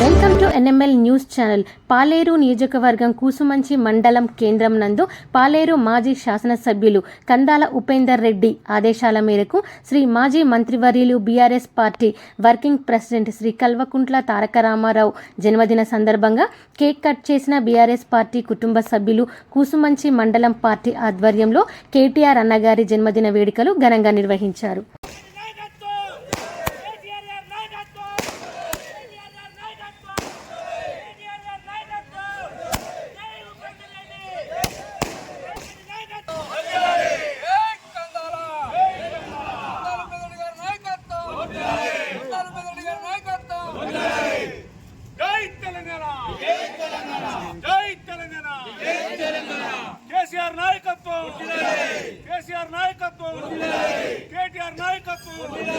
Welcome to NML news channel. Paleru నియోజకవర్గం కూసుమంచి మండలం కేంద్రం నందు పాలేరు మాజీ శాసనసభ్యులు కందాల ఉపేందర్ రెడ్డి ఆదేశాల మేరకు శ్రీ మాజీ మంత్రివర్యులు BRS party working president Shri Kalvakuntla Taraka Ramarao జన్మదిన సందర్భంగా కేక్ కట్ చేసిన బీఆర్ఎస్ పార్టీ కుటుంబ సభ్యులు కూసుమంచి మండలం పార్టీ ఆధ్వర్యంలో కేటీఆర్ అన్నగారి జన్మదిన వేడుకలు ఘనంగా నిర్వహించారు నాయకత్వం కేటీఆర్ గారి నాయకత్వం కేటీఆర్ గారి నాయకత్వం కేటీఆర్ గారి నాయకత్వం జై ఉపేందర్ రెడ్డి నాయకత్వం జై తెలంగాణ జై తెలంగాణ. కేసీఆర్ నాయకత్వం. కేసీఆర్ నాయకత్వం. కేటీఆర్ నాయకత్వం.